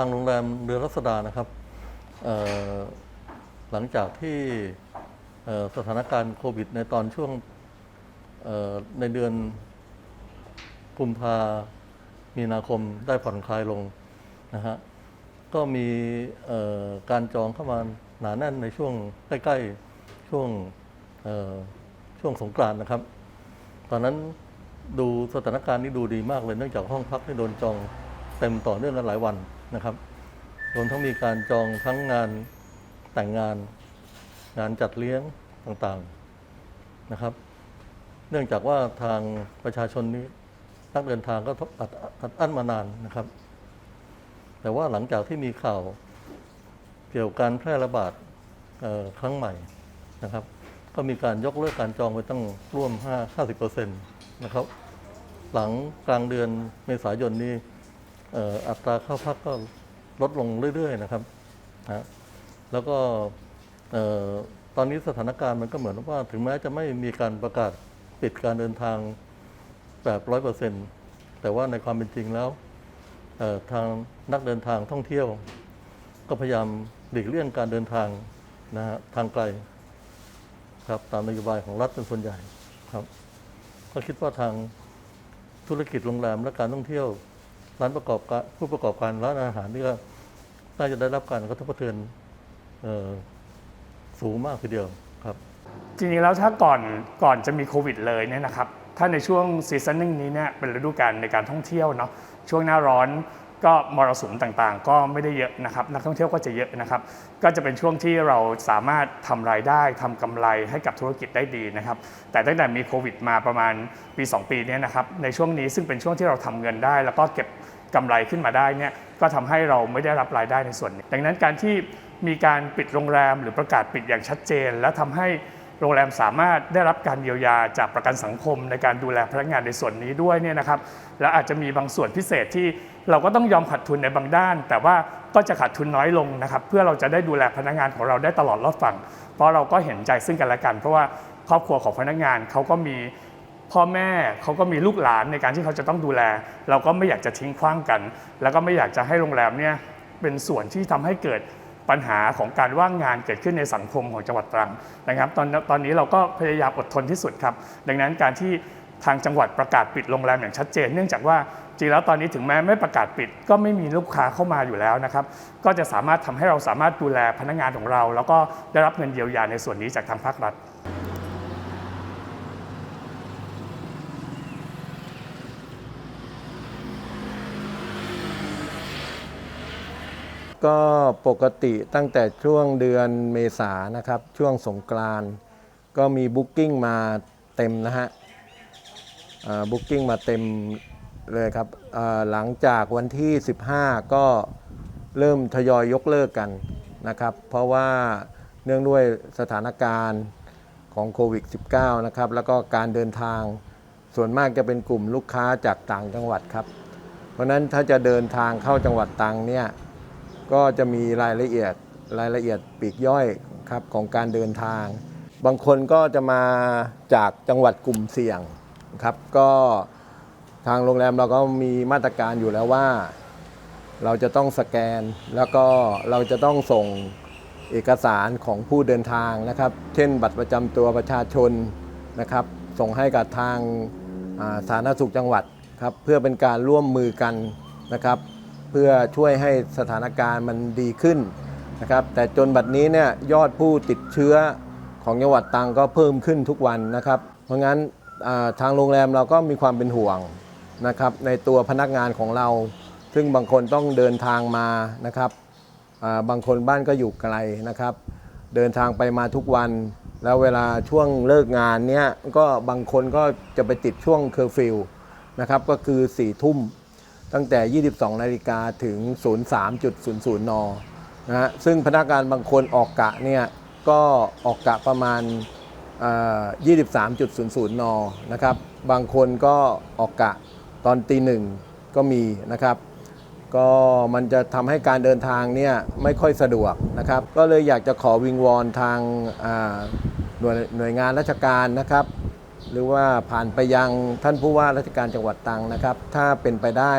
างโรงแรมเรือรัศดานะครับหลังจากที่สถานการณ์โควิด ในตอนช่วงในเดือนกุมภามีนาคมได้ผ่อนคลายลงนะฮะก็มีการจองเข้ามาหนาแน่นในช่วงใกล้ๆช่วงช่วงสงกรานต์นะครับ ตอนนั้นดูสถานการณ์นี้ดูดีมากเลยเนื่องจากห้องพักที่โดนจองเต็มต่อเนื่องกันหลายวัน นะครับ รวมทั้งมีการจองทั้งงานแต่งงาน งานจัดเลี้ยงต่างๆนะครับ เนื่องจากว่าทางประชาชนนี้นักเดินทางก็อัดอัดอั้นมานานนะครับ แต่ว่าหลังจากที่มีข่าวเกี่ยวกับการแพร่ระบาดครั้งใหม่นะครับ ก็มีการยกเลิกการจองไปตั้งร่วม 5 50%นะครับ หลังกลางเดือนเมษายนนี้ อัตราเข้าพักก็ลดลงเรื่อย ๆ นะครับนะแล้วก็ตอนนี้สถานการณ์มันก็เหมือนว่า ถึงแม้จะไม่มีการประกาศปิดการเดินทางแบบร้อยเปอร์เซ็นต์แต่ว่าในความเป็นจริงแล้วทางนักเดินทางท่องเที่ยว ก็พยายามหลีกเลี่ยงการเดินทางนะฮะทางไกลครับตามนโยบายของรัฐเป็นส่วนใหญ่ครับ ก็คิดว่าทางธุรกิจโรงแรมและการท่องเที่ยว ร้านประกอบการผู้ประกอบการร้านอาหารนี่ก็น่าจะได้รับการกระทบกระเทือนสูงมากทีเดียวครับ จริงๆแล้วถ้าก่อนก่อนจะมีโควิดเลยเนี่ยนะครับ ถ้าในช่วงซีซั่นนิ่งนี้เนี่ยเป็นฤดูกาลในการท่องเที่ยวเนาะช่วงหน้าร้อนก็มรสุมต่างๆ ก็ไม่ได้เยอะนะครับ นักท่องเที่ยวก็จะเยอะนะครับ ก็จะเป็นช่วงที่เราสามารถทำรายได้ทำกำไรให้กับธุรกิจได้ดีนะครับ แต่ตั้งแต่มีโควิดมาประมาณปี 2 ปีเนี้นะครับในช่วงนี้ซึ่งเป็นช่วงที่เราทำเงินได้ แล้วก็เก็บ กำไรขึ้นมาได้เนี่ยก็ทำให้เราไม่ได้รับรายได้ในส่วนนี้ ดังนั้นการที่มีการปิดโรงแรมหรือประกาศปิดอย่างชัดเจน และทำให้โรงแรมสามารถได้รับการเยียวยาจากประกันสังคมในการดูแลพนักงานในส่วนนี้ด้วยเนี่ยนะครับและอาจจะมีบางส่วนพิเศษที่เราก็ต้องยอมขาดทุนในบางด้าน แต่ว่าก็จะขาดทุนน้อยลงนะครับ เพื่อเราจะได้ดูแลพนักงานของเราได้ตลอดรอดฝั่ง เพราะเราก็เห็นใจซึ่งกันและกัน เพราะว่าครอบครัวของพนักงานเขาก็มี พ่อแม่เขาก็มีลูกหลานในการที่เขาจะต้องดูแล เราก็ไม่อยากจะทิ้งขว้างกัน แล้วก็ไม่อยากจะให้โรงแรมเนี่ยเป็นส่วนที่ทำให้เกิดปัญหาของการว่างงานเกิดขึ้นในสังคมของจังหวัดตรังนะครับตอนตอนนี้เราก็พยายามอดทนที่สุดครับ ดังนั้นการที่ทางจังหวัดประกาศปิดโรงแรมอย่างชัดเจน เนื่องจากว่าจริงแล้วตอนนี้ถึงแม้ไม่ประกาศปิด ก็ไม่มีลูกค้าเข้ามาอยู่แล้วนะครับ ก็จะสามารถทำให้เราสามารถดูแลพนักงานของเรา แล้วก็ได้รับเงินเยียวยาในส่วนนี้จากทางภาครัฐ ก็ปกติตั้งแต่ช่วงเดือนเมษานะครับ ช่วงสงกรานก็มีบุ๊กกิ้งมาเต็มนะฮะบุ๊กกิ้งมาเต็มเลยครับหลังจากวันที่ 15 ก็เริ่มทยอยยกเลิกกันนะครับ เพราะว่าเนื่องด้วยสถานการณ์ของโควิด -19 นะครับ แล้วก็การเดินทางส่วนมากจะเป็นกลุ่มลูกค้าจากต่างจังหวัดครับ เพราะนั้นถ้าจะเดินทางเข้าจังหวัดตังเนี่ย ก็จะมีรายละเอียดรายละเอียดปีกย่อยครับของการเดินทาง บางคนก็จะมาจากจังหวัดกลุ่มเสี่ยงครับก็ทางโรงแรมเราก็มีมาตรการอยู่แล้วว่า เราจะต้องสแกน แล้วก็เราจะต้องส่งเอกสารของผู้เดินทางนะครับ เช่น บัตรประจำตัวประชาชนนะครับ ส่งให้กับทางสาธารณสุขจังหวัดครับเพื่อเป็นการร่วมมือกันนะครับ เพื่อช่วยให้สถานการณ์มันดีขึ้นนะครับแต่จนบัดนี้เนี่ยยอดผู้ติดเชื้อของจังหวัดตรังก็เพิ่มขึ้นทุกวันนะครับ เพราะงั้นทางโรงแรมเราก็มีความเป็นห่วงนะครับในตัวพนักงานของเรา ซึ่งบางคนต้องเดินทางมานะครับบางคนบ้านก็อยู่ไกลนะครับ เดินทางไปมาทุกวัน แล้วเวลาช่วงเลิกงานเนี้ยก็บางคนก็จะไปติดช่วงเคอร์ฟิวนะครับก็คือ4ี่ทุ่ม ตั้งแต่ 22 นาฬิกาถึง 03.00 น นะฮะ ซึ่งพนักงานบางคนออกกะเนี่ย ก็ออกกะประมาณ 23.00 น นะครับ บางคนก็ออกกะตอนตีหนึ่งก็มีนะครับ ก็มันจะทำให้การเดินทางเนี่ยไม่ค่อยสะดวกนะครับ ก็เลยอยากจะขอวิงวอนทางหน่วยหน่วยงานราชการนะครับ หรือว่าผ่านไปยังท่านผู้ว่าราชการจังหวัดตรังนะครับ ถ้าเป็นไปได้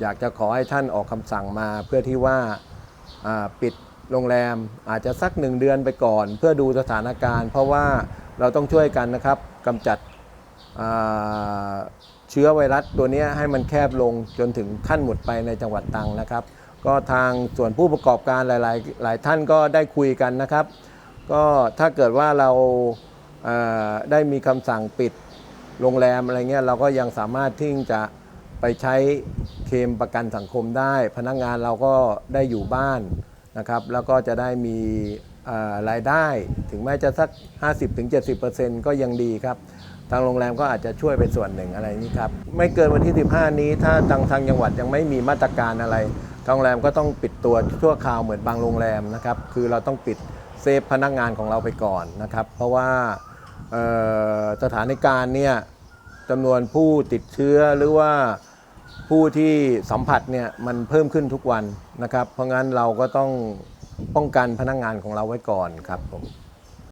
อยากจะขอให้ท่านออกคำสั่งมาเพื่อที่ว่าปิดโรงแรมอาจจะสักหนึ่งเดือนไปก่อน เพื่อดูสถานการณ์ เพราะว่าเราต้องช่วยกันนะครับกำจัดเชื้อไวรัสตัวนี้ให้มันแคบลงจนถึงขั้นหมดไปในจังหวัดตรังนะครับ ก็ทางส่วนผู้ประกอบการหลาย ๆ หลายท่านก็ได้คุยกันนะครับ ก็ถ้าเกิดว่าเรา ได้มีคำสั่งปิดโรงแรมอะไรเงี้ยเราก็ยังสามารถที่จะไปใช้เคมประกันสังคมได้ พนักงานเราก็ได้อยู่บ้านนะครับ แล้วก็จะได้มีรายได้ถึงแม้จะสัก 50-70%ก็ยังดีครับ ทางโรงแรมก็อาจจะช่วยเป็นส่วนหนึ่งอะไรนี้ครับ ไม่เกินวันที่ 15 นี้ ถ้าทางทางจังหวัดยังไม่มีมาตรการอะไรทางโรงแรมก็ต้องปิดตัวชั่วคราวเหมือนบางโรงแรมนะครับ คือเราต้องปิดเซฟพนักงานของเราไปก่อนนะครับ เพราะว่า สถานการณ์เนี่ยจำนวนผู้ติดเชื้อหรือว่าผู้ที่สัมผัสเนี่ยมันเพิ่มขึ้นทุกวันนะครับ เพราะงั้นเราก็ต้องป้องกันพนักงานของเราไว้ก่อนครับผม